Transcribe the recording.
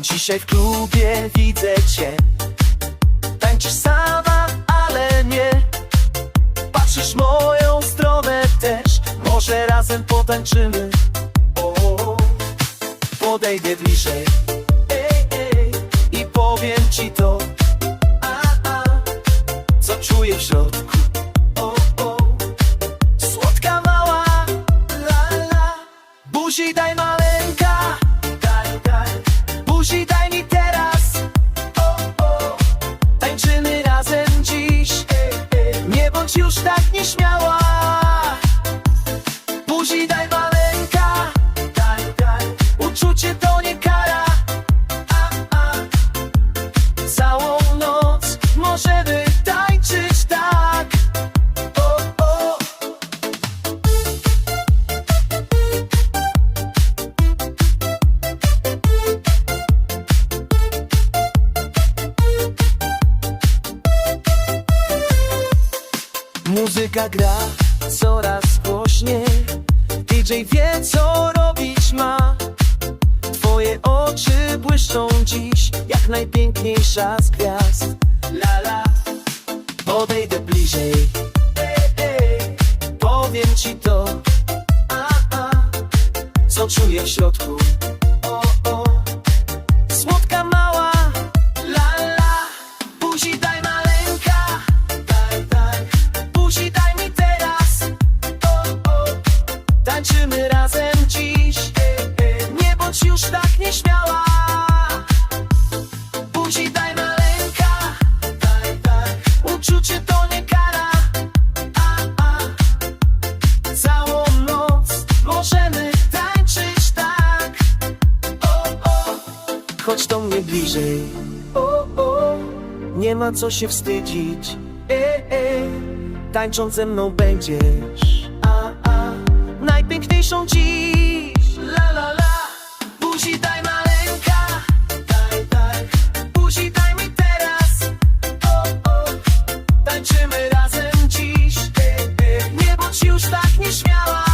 Dzisiaj w klubie widzę cię. Tańczysz sama, ale nie. Patrzysz moją stronę też. Może razem potańczymy. O, Podejdę bliżej. Ej, ej, I powiem ci to. Co czuję w środku. O, o. Słodka mała la, la. Buzi daj maleńka już tak nieśmiała. Buzi daj maleńka Muzyka gra coraz głośniej. DJ wie co robić ma. Twoje oczy błyszczą dziś Jak najpiękniejsza z gwiazd. La la. Podejdę bliżej. Ej, ej. Powiem ci to. A, a. Co czuję w środku Tańczymy razem dziś Nie bądź już tak nieśmiała Buzi daj maleńka Uczucie to nie kara a, a. Całą noc możemy tańczyć tak o, o. Chodź do mnie bliżej o, o. Nie ma co się wstydzić e, e. Tańcząc ze mną będziesz najpiękniejszą dziś. La la la, buzi daj maleńka. Daj, daj, buzi daj mi teraz. O, o, tańczymy razem dziś. Nie bądź już tak nieśmiała